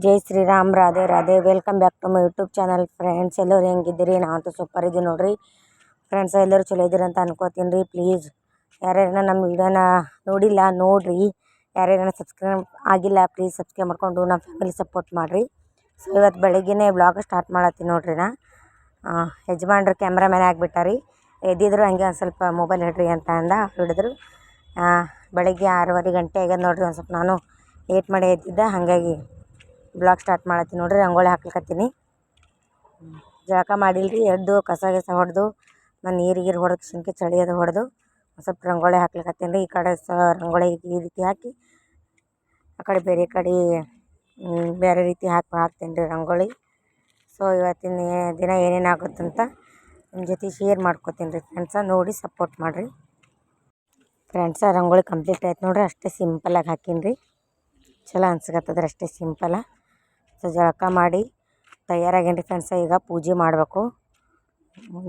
Jai Shri Ram Radhe Radhe. Welcome back to my YouTube channel friends ಎಲ್ಲರೂ ಹೆಂಗಿದ್ದೀರಿ? ನಾವಂತೂ super ಇದ್ದೀವಿ ನೋಡಿರಿ. ಫ್ರೆಂಡ್ಸ್ ಎಲ್ಲರೂ ಚಲೋ ಇದ್ದೀರಿ ಅಂತ ಅನ್ಕೋತೀನಿ ರೀ. ಪ್ಲೀಸ್ ಯಾರ್ಯಾರನ್ನ ನಮ್ಮ ವಿಡಿಯೋನ ನೋಡಿಲ್ಲ, ನೋಡಿರಿ. ಯಾರ್ಯಾರನ್ನ ಸಬ್ಸ್ಕ್ರೈಬ್ ಆಗಿಲ್ಲ ಪ್ಲೀಸ್ ಸಬ್ಸ್ಕ್ರೈಬ್ ಮಾಡ್ಕೊಂಡು ನಮ್ಮ ಫ್ಯಾಮಿಲಿ ಸಪೋರ್ಟ್ ಮಾಡಿರಿ. ಸೊ ಇವತ್ತು ಬೆಳಗ್ಗೆನೇ ಬ್ಲಾಗ್ ಸ್ಟಾರ್ಟ್ ಮಾಡತ್ತೀನಿ ನೋಡಿರಿ ನಾ. ಯಜಮಾನ್ರು ಕ್ಯಾಮ್ರಾಮ್ಯಾನ್ ಆಗಿಬಿಟ್ಟಾರಿ. ಎದ್ದಿದ್ರು ಹಂಗೆ ಒಂದು ಸ್ವಲ್ಪ ಮೊಬೈಲ್ ಹಿಡ್ರಿ ಅಂತ ಅಂದ, ಹಿಡಿದ್ರು. ಬೆಳಗ್ಗೆ ಆರೂವರೆ ಗಂಟೆ ಆಗ್ಯದ ನೋಡಿರಿ ಒಂದು ಸ್ವಲ್ಪ ನಾನು ಲೇಟ್ ಮಾಡಿ ಎದ್ದಿದ್ದೆ, ಹಾಗಾಗಿ ಬ್ಲಾಗ್ ಸ್ಟಾರ್ಟ್ ಮಾಡತ್ತೀನಿ ನೋಡ್ರಿ, ರಂಗೋಲಿ ಹಾಕ್ಲಿಕತ್ತೀನಿ. ಜಳಕ ಮಾಡಿಲ್ರಿ, ಎದ್ದು ಕಸ ಗಿಸ ಹೊಡೆದು ನಾನು ನೀರು ಗೀರು ಹೊಡೆದು ಶಂಕೆ ಚಳಿ ಅದು ಹೊಡೆದು ಸ್ವಲ್ಪ ರಂಗೋಲಿ ಹಾಕ್ಲಿಕತ್ತೀನಿ ರೀ. ಈ ಕಡೆ ಸ ರಂಗೋಲಿ ಈ ರೀತಿ ಹಾಕಿ, ಆ ಕಡೆ ಬೇರೆ ಕಡೆ ಬೇರೆ ರೀತಿ ಹಾಕಿ ಹಾಕ್ತೀನಿ ರೀ ರಂಗೋಲಿ. ಸೊ ಇವತ್ತಿನ ದಿನ ಏನೇನು ಆಗುತ್ತಂತ ನಿಮ್ಮ ಜೊತೆ ಶೇರ್ ಮಾಡ್ಕೊತೀನಿ ರೀ ಫ್ರೆಂಡ್ಸ ನೋಡಿ ಸಪೋರ್ಟ್ ಮಾಡಿರಿ. ಫ್ರೆಂಡ್ಸ ರಂಗೋಲಿ ಕಂಪ್ಲೀಟ್ ಆಯ್ತು ನೋಡ್ರಿ, ಅಷ್ಟೇ ಸಿಂಪಲಾಗಿ ಹಾಕೀನಿ ರೀ ಚಲೋ ಅನ್ಸಕತ್ತದ್ರಿ, ಅಷ್ಟೇ ಸಿಂಪಲ ಸೊ ಜಳಕ ಮಾಡಿ ತಯಾರಾಗೇನಿ ಫ್ರೆಂಡ್ಸ ಈಗ ಪೂಜೆ ಮಾಡಬೇಕು.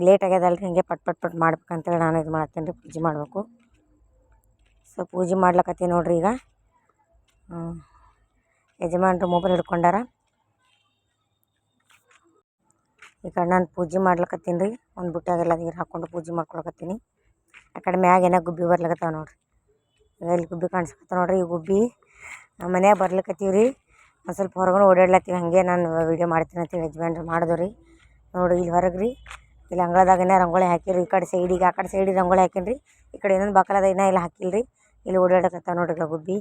ಲೇಟ್ ಆಗ್ಯದಲ್ರಿ, ಹಿಂಗೆ ಪಟ್ ಪಟ್ ಪಟ್ ಮಾಡ್ಬೇಕಂತೇಳಿ ನಾನು ಇದು ಮಾಡ್ತೀನಿ ರೀ ಪೂಜೆ ಮಾಡಬೇಕು. ಸೊ ಪೂಜೆ ಮಾಡ್ಲಕತ್ತೀನಿ ನೋಡ್ರಿ ಈಗ. ಯಜಮಾನ್ರು ಮೊಬೈಲ್ ಹಿಡ್ಕೊಂಡಾರ. ಈ ಕಡೆ ನಾನು ಪೂಜೆ ಮಾಡ್ಲಕತ್ತೀನಿ ರೀ ಒಂದು ಬುಟ್ಟಾಗೆಲ್ಲ ನೀರು ಹಾಕ್ಕೊಂಡು ಪೂಜೆ ಮಾಡ್ಕೊಳಕತ್ತೀನಿ. ಆ ಕಡೆ ಮ್ಯಾಗ ಏನೋ ಗುಬ್ಬಿ ಬರ್ಲಕತ್ತಾವ ನೋಡ್ರಿ. ಈಗ ಇಲ್ಲಿ ಗುಬ್ಬಿ ಕಾಣಿಸ್ಕತ್ತಾವ ನೋಡ್ರಿ, ಈ ಗುಬ್ಬಿ ಮನ್ಯಾಗ ಬರ್ಲಿಕತ್ತೀವಿ ರೀ ಒಂದು ಸ್ವಲ್ಪ ಹೊರಗಡೆ ಓಡಾಡ್ಲತ್ತೀವಿ ಹಾಗೆ ನಾನು ವೀಡಿಯೋ ಮಾಡ್ತೀನಿ ಅಂತೇಳಿ ಯಜಮಾನ್ರು ಮಾಡಿದ್ರು. ರೀ ನೋಡಿ ಇಲ್ಲಿ ಹೊರಗೆ ರೀ ಇಲ್ಲಿ ಅಂಗಳದಾಗನೇ ರಂಗೋಳಿ ಹಾಕಿರಿ, ಈ ಕಡೆ ಸೈಡಿಗೆ ಆ ಕಡೆ ಸೈಡಿಗೆ ರಂಗೋಳಿ ಹಾಕೀನಿ ರೀ ಈ ಕಡೆ ಇನ್ನೊಂದು ಬಾಕಲದ ಇನ್ನೂ ಇಲ್ಲಿ ಹಾಕಿಲ್ಲ ರೀ ಇಲ್ಲಿ ಓಡಾಡಕತ್ತಾವ ನೋಡ್ರಿ ಗುಬ್ಬಿ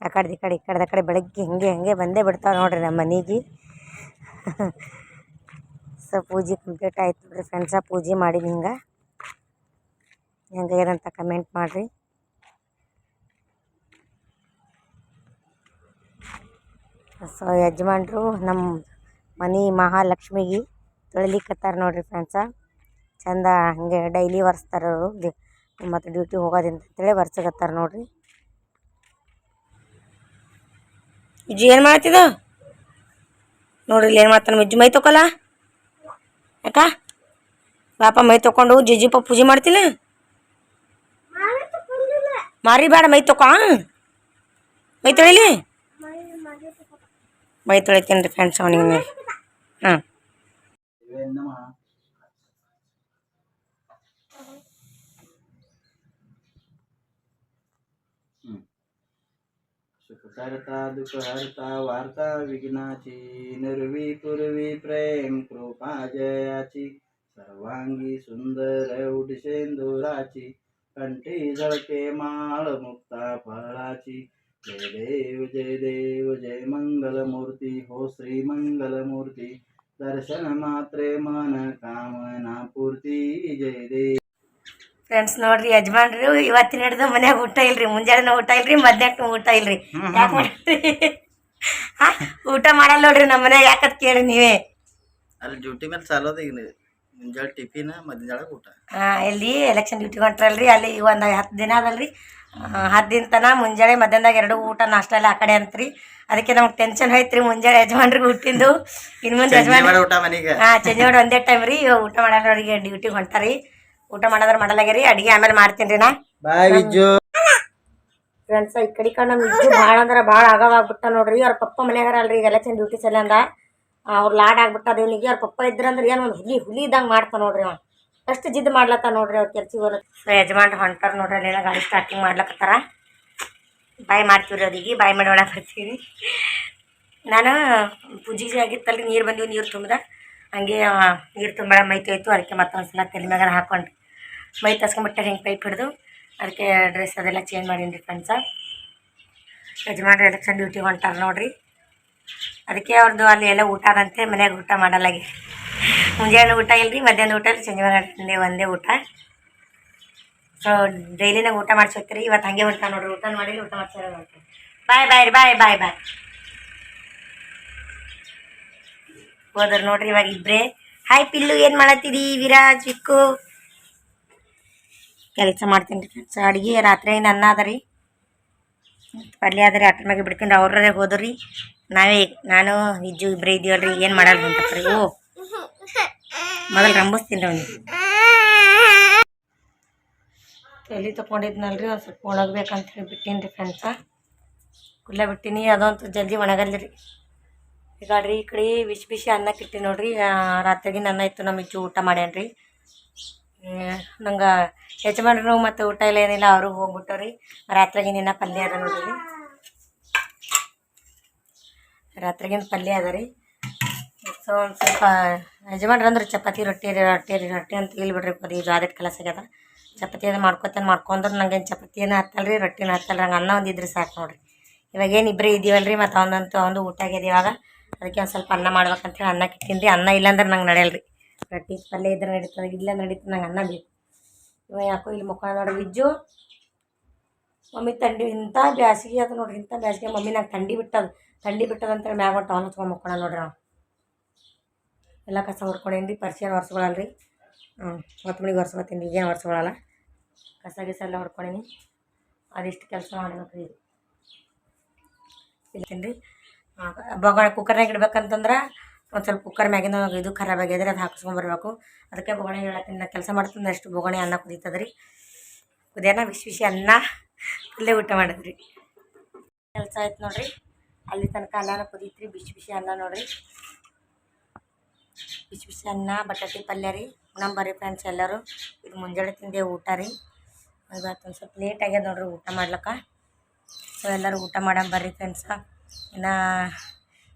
ಆ ಕಡೆ ಈ ಕಡೆ, ಈ ಕಡೆದು ಕಡೆ ಬೆಳಗ್ಗೆ ಹಿಂಗೆ ಹಿಂಗೆ ಬಂದೇ ಬಿಡ್ತಾವೆ ನೋಡ್ರಿ ನಮ್ಮ ಮನೆಗೆ. ಸೊ ಪೂಜೆ ಕಂಪ್ಲೀಟ್ ಆಯ್ತು ನೋಡ್ರಿ ಫ್ರೆಂಡ್ಸ ಪೂಜೆ ಮಾಡಿದ ಹಿಂಗೆ. ಹೆಂಗಾಗ್ಯದಂತ ಕಮೆಂಟ್ ಮಾಡಿರಿ. ಸೊ ಯಜಮಾನ್ರು ನಮ್ಮ ಮನೆ ಮಹಾಲಕ್ಷ್ಮಿಗೆ ತೊಳಿಲಿಕ್ಕತ್ತಾರ ನೋಡಿರಿ ಫ್ರೆಂಡ್ಸ ಚಂದ ಹಂಗೆ ಡೈಲಿ ಒರೆಸ್ತಾರ ಅವರು. ಮತ್ತು ಡ್ಯೂಟಿ ಹೋಗೋದಿಂತ ಅಂತೇಳಿ ಒರೆಸಕತ್ತಾರ ನೋಡಿರಿ. ಇಜ್ಜಿ, ಏನು ಮಾಡ್ತಿದ ನೋಡ್ರಿ, ಇಲ್ಲಿ ಏನು ಮಾಡ್ತಾನೆ? ಮಿಜ್ಜು ಮೈ ತೊಕೊಲ್ಲ? ಯಾಕ? ಪಾಪ ಮೈ ತೊಗೊಂಡು ಪಾಪ ಪೂಜೆ ಮಾಡ್ತಿಲ್ಲ? ಮಾರಿ ಬೇಡ ಮೈ ತೊಕೊ ಮೈ ತೊಳಿಲಿ? ಮೈ ತೊಳಿತೀನಿ ರೀ ಫ್ರೆಂಡ್ಸ್ ಅವನಿಗೆ ಹಾಂ सुख करता दुख हरता वार्ता विघ्नाची निर्वी पूर्वी प्रेम कृपा जयाची सर्वांगी सुंदर उडशेंदुराची कंठी झळके माळ मुक्ता फळाची जय देव जय देव जय मंगल मूर्ती हो श्री मंगल मूर्ती दर्शन मात्रे मन कामना पूर्ती जय देव ಫ್ರೆಂಡ್ಸ್ ನೋಡ್ರಿ ಯಜಮಾನ್ರು ಇವತ್ತಿನ ಹಿಡ್ದು ಮನ್ಯಾಗ ಊಟ ಇಲ್ರಿ ಮುಂಜಾನೆ ಊಟ ಇಲ್ರಿ ಮಧ್ಯಾಹ್ನ ಊಟ ಇಲ್ರಿ ಯಾಕೆ ಮಾಡ್ರಿ ಹಾ ಊಟ ಮಾಡಲ್ಲ ನೋಡ್ರಿ ನಮ್ಮ ಮನ್ಯಾಗ ಯಾಕತ್ ಕೇಳಿ ನೀವೇ ಅಲ್ಲಿ ಡ್ಯೂಟಿ ಮೇಲೆ ಚಾಲೋದ ಈಗ ಮುಂಜಾನೆ ಟಿಫಿನ್ ಮಧ್ಯಾಹ್ನ ಊಟ ಆ, ಇಲ್ಲಿ ಎಲೆಕ್ಷನ್ ಡ್ಯೂಟಿ ಹೊಂಟ್ರಲ್ರಿ ಅಲ್ಲಿ ಒಂದು ಹತ್ತು ದಿನ ಅದಲ್ರಿ ಹತ್ತು ದಿನ ತನ ಮುಂಜಾನೆ ಮಧ್ಯಾಹ್ನದಾಗ ಎರಡು ಊಟ ನಾಷ್ಟ ಎಲ್ಲ ಆ ಕಡೆ ಅಂತ್ರಿ. ಅದಕ್ಕೆ ನಮ್ಗೆ ಟೆನ್ಷನ್ ಐತ್ರಿ ಮುಂಜಾನೆ ಯಜಮಾನ್ರಿಗೆ ಹುಟ್ಟಿದ್ದು ಇನ್ನು ಮುಂದೆ ಯಜಮಾನ್ ಊಟ ಮನೆಗೆ. ಹಾಂ ಚೇಂಜ್ ಮಾಡಿ ಒಂದೇ ಟೈಮ್ ರೀ. ಇವಾಗ ಊಟ ಮಾಡೋರಿಗೆ ಡ್ಯೂಟಿಗೆ ಹೊಂಟಾರಿ. ಊಟ ಮಾಡೋದ್ರ ಮಾಡಲಾಗ್ಯಾರಿ ಅಡಿಗೆ ಆಮೇಲೆ ಮಾಡ್ತೀನಿ ರೀ ನಾ. ಫ್ರೆಂಡ್ಸ್ ಈ ಕಡೆ ಕಡೆ ನಮ್ಮ ಇಜ್ಜು ಭಾಳ ಅಂದ್ರೆ ಭಾಳ ಆಗವಾಗ್ಬಿಟ್ಟ ನೋಡ್ರಿ. ಅವ್ರ ಪಪ್ಪ ಮನ್ಯಾಗಾರ ಅಲ್ರಿ ಈಗ ಚಂದ ಡ್ಯೂಟಿ ಸಲ ಅವ್ರ ಲಾಡ್ ಆಗ್ಬಿಟ್ಟದ ಇವನಿಗೆ. ಅವ್ರ ಪಪ್ಪ ಇದ್ರಂದ್ರೆ ಏನು ಒಂದು ಹುಲಿ ಹುಲಿ ಇದ್ದಂಗೆ ಮಾಡ್ತಾನೆ ನೋಡ್ರಿ ಅವ ಎಷ್ಟು ಜಿದ್ದು ಮಾಡ್ಲತ್ತ ನೋಡ್ರಿ ಅವ್ರು ಕೆಲ್ಸಿಗೆ ಯಜಮಾನ್ ಹೊಂಟಾರ ನೋಡ್ರಿ ಅಲ್ಲೆಲ್ಲ ಗಾಡಿ ಸ್ಟಾರ್ಟಿಂಗ್ ಮಾಡ್ಲಕತ್ತಾರ. ಬಾಯ್ ಮಾಡ್ತೀವಿ ರೀ ಬಾಯ್ ಮಾಡಿ ಒಳಗೆ ಬರ್ತೀವಿ ನಾನು ಪೂಜೆಗೆ ಆಗಿತ್ತಲ್ಲಿ ನೀರು ಬಂದಿವಿ, ನೀರು ತುಂಬಿದ. ಹಂಗೆ ನೀರು ತುಂಬ ಮೈ ತೊಯ್ತು, ಅದಕ್ಕೆ ಮತ್ತೊಂದು ಸಲ ತಲೆ ಮ್ಯಾಗ ಹಾಕೊಂಡು ಮೈ ತರ್ಸ್ಕೊಂಬಿಟ್ಟೆ ಹಿಂಗೆ ಪೈಪ್ ಹಿಡ್ದು, ಅದಕ್ಕೆ ಡ್ರೆಸ್ ಅದೆಲ್ಲ ಚೇಂಜ್ ಮಾಡೀನಿ ಫ್ರೆಂಡ್ಸ ಯಜಮಾನ್ ಎಲೆಕ್ಷನ್ ಡ್ಯೂಟಿ ಹೊಂಟಾರ ನೋಡ್ರಿ. ಅದಕ್ಕೆ ಅವ್ರದ್ದು ಅಲ್ಲಿ ಎಲ್ಲ ಊಟ ಅದಂತೆ, ಮನೆಯಾಗ ಊಟ ಮಾಡಲಾಗಿ ಮುಂಜಾನೆ ಊಟ ಇಲ್ರಿ, ಮಧ್ಯಾಹ್ನ ಊಟ ಇಲ್ಲ ಸಂಜೆ ಒಂದೇ ಒಂದೇ ಊಟ ಸೊ ಡೈಲಿನಾಗ ಊಟ ಮಾಡ್ಸೋತ್ರಿ ಇವತ್ತು ಹಂಗೆ ಊಟ ನೋಡ್ರಿ, ಊಟ ಮಾಡಿಲ್ಲ ಊಟ ಮಾಡ್ಸೋರ ಬಾಯ್ ಬಾಯ್ ರೀ ಬಾಯ್ ಬಾಯ್ ಬಾಯ್ ಹೋದ್ರ ನೋಡ್ರಿ ಇವಾಗ ಇಬ್ಬರೇ ಹಾಯ್ ಪಿಲ್ಲು, ಏನು ಮಾಡತ್ತೀರಿ? ವಿರಾಜ್ ಚಿಕ್ಕು ಕೆಲಸ ಮಾಡ್ತೀನಿ ರೀ ಕೆಲಸ. ಅಡುಗೆ ರಾತ್ರಿ ಏನು ಅನ್ನ ಅದ ರೀ? ಪಲ್ಯ ಅದ ರೀ ಅಟ್ರ ಮ್ಯಾಗೆ ಬಿಡ್ತೀನಿ ಅವ್ರೇ ಹೋದ್ರಿ ನಾವೇ, ನಾನು ಇಜ್ಜು ಇಬ್ಬರೇ ಇದೀವಲ್ರಿ. ಏನು ಮಾಡಲ್ಲ ರೀ? ಓ. ಮೊದಲು ರಂಬಸ್ತೀನಿ ರೀ ಅವ್ನಿಗೆ. ತಲೆ ತೊಗೊಂಡಿದ್ನಲ್ರಿ ಒಂದು ಸ್ವಲ್ಪ ಒಣಗ್ಬೇಕಂತ ಹೇಳಿ ಬಿಟ್ಟೀನಿ ರೀ ಫ್ರೆಂಡ್ಸ ಕುಲ್ಲ ಬಿಟ್ಟಿನಿ. ಅದಂತೂ ಜಲ್ದಿ ಒಣಗಲ್ರಿ. ಈಗ ರೀ ಈ ಕಡೆ ಬಿಸಿ ಬಿಸಿ ಅನ್ನಕ್ಕೆ ಇಟ್ಟಿನಿ ನೋಡ್ರಿ. ರಾತ್ರಿಗೆ ಅನ್ನ ಇತ್ತು. ನಮ್ಮ ಇಚ್ಚು ಊಟ ಮಾಡ್ಯಾನ್ರಿ. ನಂಗೆ ಯಜಮಾನ್ರು ಮತ್ತು ಊಟ ಇಲ್ಲ, ಏನಿಲ್ಲ. ಅವರು ಹೋಗ್ಬಿಟ್ಟವ್ರಿ. ರಾತ್ರಿಗಿನ ಪಲ್ಯ ಅದ ನೋಡ್ರಿ. ರಾತ್ರಿಗಿನ ಪಲ್ಯ ಅದ ರೀ. ಸೊ ಒಂದು ಸ್ವಲ್ಪ ಯಜಮಾನ್ರು ಅಂದ್ರೆ ಚಪಾತಿ, ರೊಟ್ಟಿ ರೊಟ್ಟಿ ರೊಟ್ಟಿ ಅಂತ ಹೇಳ್ಬಿಡ್ರಿ ಅದು ಜಾದಟ್ ಕೆಲಸ ಆಗ್ಯದ ಚಪಾತಿ ಅದು ಮಾಡ್ಕೊತೇನೆ ಮಾಡ್ಕೊಂಡ್ರೆ ಏನು ಚಪಾತಿ ಏನು ಹತ್ತಲ್ಲ ರೀ ರೊಟ್ಟಿನ ಹತ್ತಲ್ಲ ನಂಗೆ ಅನ್ನ ಒಂದು ಇದ್ರೆ ಸಾಕು ನೋಡಿರಿ. ಇವಾಗ ಏನು ಇಬ್ಬರೇ ಇದೀವಲ್ಲ ರೀ ಮತ್ತು ಅವನಂತೂ ಅವನು ಊಟ ಆಗ್ಯದ ಇವಾಗ. ಅದಕ್ಕೆ ಒಂದು ಸ್ವಲ್ಪ ಅನ್ನ ಮಾಡ್ಬೇಕಂತೇಳಿ ಅನ್ನ ಕಿತ್ತೀನಿ ರೀ. ಅನ್ನ ಇಲ್ಲಾಂದ್ರೆ ನಂಗೆ ನಡೆಯಲ್ಲ ರೀ ರೊಟ್ಟಿ ಪಲ್ಯ ಇದ್ರೆ ನಡೀತದೆ ಇಲ್ಲ ನಡೀತದೆ, ನಂಗೆ ಅನ್ನ ಬೇಕು. ಇವಾಗ ಯಾಕೋ ಇಲ್ಲಿ ಮುಖ ನೋಡಿ ಬಿಜ್ಜು ಮಮ್ಮಿ ತಂಡಿ ಇಂಥ ಬ್ಯಾಸಿಗೆ ಅದು ನೋಡ್ರಿ ಇಂಥ ಬ್ಯಾಸಿಗೆ. ಮಮ್ಮಿ ನಂಗೆ ತಂಡಿ ಬಿಟ್ಟದು, ತಂಡಿ ಬಿಟ್ಟದಂತೇಳಿ ಮ್ಯಾಗ ಒಂದು ಟವಲ್ ಹಚ್ಕೊಂಡು ಮುಕ್ಕೋಣ ನೋಡ್ರಿ ನಾವು ಎಲ್ಲ ಕಸ ಹೊಡ್ಕೊಂಡೇನಿ ರೀ ಪರ್ಸಿಯನ್ ಒರೆಸ್ಕೊಳಲ್ಲ ರೀ ಹ್ಞೂ ಹೊತ್ಮಣಿಗೆ ಒರೆಸ್ಕೊತೀನಿ, ಈಗೇನು ಒರೆಸ್ಕೊಳಲ್ಲ. ಕಸ ಗಿಸ ಎಲ್ಲ ಹೊಡ್ಕೊಂಡೀನಿ. ಅದಿಷ್ಟು ಕೆಲಸ ಮಾಡ್ಬೇಕು ರೀ ಇಲ್ತೀನಿ ರೀ ಬೊಗಣೆ ಕುಕ್ಕರ್ನಾಗ ಇಡ್ಬೇಕಂತಂದ್ರೆ ಒಂದು ಸ್ವಲ್ಪ ಕುಕ್ಕರ್ ಮ್ಯಾಗಿನ ಇದು ಖರಾಬ್ ಆಗ್ಯದ್ರಿ ಅದು ಹಾಕಿಸ್ಕೊಂಬರ್ಬೇಕು ಅದಕ್ಕೆ ಬೊಗಣೆ ಹೇಳತ್ತೀನಿ ನಾ ಕೆಲಸ ಮಾಡ್ತೀನಿ ಅಷ್ಟು ಬೊಗಣೆ ಅನ್ನ ಕುದೀತದ್ರಿ. ರೀ ಕುದಿಯೋಣ ಬಿಸಿ ಬಿಸಿ ಅನ್ನ ಇಲ್ಲೇ ಊಟ ಮಾಡಿದ್ರಿ. ಕೆಲಸ ಆಯ್ತು ನೋಡಿರಿ. ಅಲ್ಲಿ ತನಕ ಅನ್ನ ಕುದೀತ್ರಿ, ಬಿಸಿ ಬಿಸಿ ಅನ್ನ ನೋಡ್ರಿ. ಬಿಸಿ ಬಿಸಿ ಅನ್ನ, ಬಟಾಟೆ ಪಲ್ಯ ರೀ. ನಮ್ಮ ಬರ್ರಿ ಫ್ರೆಂಡ್ಸ್ ಎಲ್ಲರೂ. ಇದು ಮುಂಜಾನೆ ತಿಂದೆ ಊಟ ರೀ. ಇವತ್ತು ಒಂದು ಸ್ವಲ್ಪ ಲೇಟ್ ಆಗ್ಯದ ನೋಡ್ರಿ ಊಟ ಮಾಡ್ಲಕ್ಕ. ಸೊ ಎಲ್ಲರೂ ಊಟ ಮಾಡೋ ಬರ್ರಿ ಫ್ರೆಂಡ್ಸ ಇನ್ನು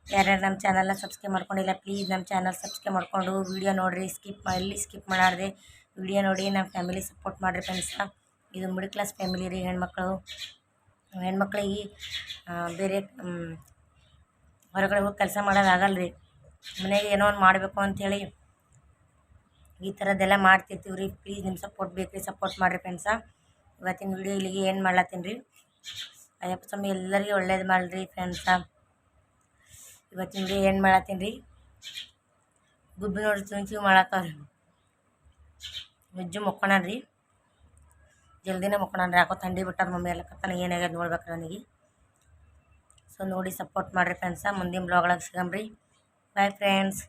ಯಾರ್ಯಾರು ನಮ್ಮ ಚಾನಲ್ನ ಸಬ್ಸ್ಕ್ರೈಬ್ ಮಾಡ್ಕೊಂಡಿಲ್ಲ ಪ್ಲೀಸ್ ನಮ್ಮ ಚಾನಲ್ ಸಬ್ಸ್ಕ್ರೈಬ್ ಮಾಡಿಕೊಂಡು ವೀಡಿಯೋ ನೋಡಿರಿ. ಸ್ಕಿಪ್ ಎಲ್ಲಿ ಸ್ಕಿಪ್ ಮಾಡಾರ್ದೆ. ವಿಡಿಯೋ ನೋಡಿ ನಮ್ಮ ಫ್ಯಾಮಿಲಿ ಸಪೋರ್ಟ್ ಮಾಡಿರಿ ಫ್ರೆಂಡ್ಸ ಇದು ಮಿಡ್ ಕ್ಲಾಸ್ ಫ್ಯಾಮಿಲಿ ರೀ ಹೆಣ್ಮಕ್ಳು. ಹೆಣ್ಮಕ್ಳಿಗೆ ಬೇರೆ ಹೊರಗಡೆ ಹೋಗಿ ಕೆಲಸ ಮಾಡೋದಾಗಲ್ಲ ರೀ ಮನೆಗೆ ಏನೋ ಒಂದು ಮಾಡಬೇಕು ಅಂಥೇಳಿ ಈ ಥರದ್ದೆಲ್ಲ ಮಾಡ್ತಿರ್ತೀವಿ ರೀ. ಪ್ಲೀಸ್ ನಿಮ್ಮ ಸಪೋರ್ಟ್ ಬೇಕು ರೀ. ಸಪೋರ್ಟ್ ಮಾಡಿರಿ ಫ್ರೆಂಡ್ಸ ಇವತ್ತಿನ ವಿಡಿಯೋ ಇಲ್ಲಿಗೆ ಏನು ಮಾಡ್ಲತ್ತೀನಿ ರೀ? ಅಯ್ಯಪ್ಪ ಸ್ವಾಮಿ, ಎಲ್ಲರಿಗೂ ಒಳ್ಳೇದು ಮಾಡಿರಿ ಫ್ರೆಂಡ್ಸ ಇವತ್ತಿನ ವಿಡಿಯೋ ಏನು ಮಾಡ್ಲತ್ತೀನಿ ರೀ? ಗುಬ್ಬಿ ನೋಡಿ ಚುಂಚು ಮಾಡತ್ತವ್ರಿ ವೆಜ್ಜು ಮುಕ್ಕೋಣ ರೀ. ಜಲ್ದಿನೇ ಮುಕ್ಕೋಣ ರೀ. ಯಾಕೋ ಥಂಡಿ ಬಿಟ್ಟಾರ ಮಮ್ಮಿ ಎಲ್ಲ ಕತ್ತನ ಏನಾಗ್ಯದ ನೋಡ್ಬೇಕು ನನಗೆ ಸೊ ನೋಡಿ ಸಪೋರ್ಟ್ ಮಾಡಿರಿ ಫ್ರೆಂಡ್ಸ ಮುಂದಿನ ಬ್ಲಾಗ್ಳಾಗ ಸಿಗಮ್ರಿ ಬಾಯ್ ಫ್ರೆಂಡ್ಸ್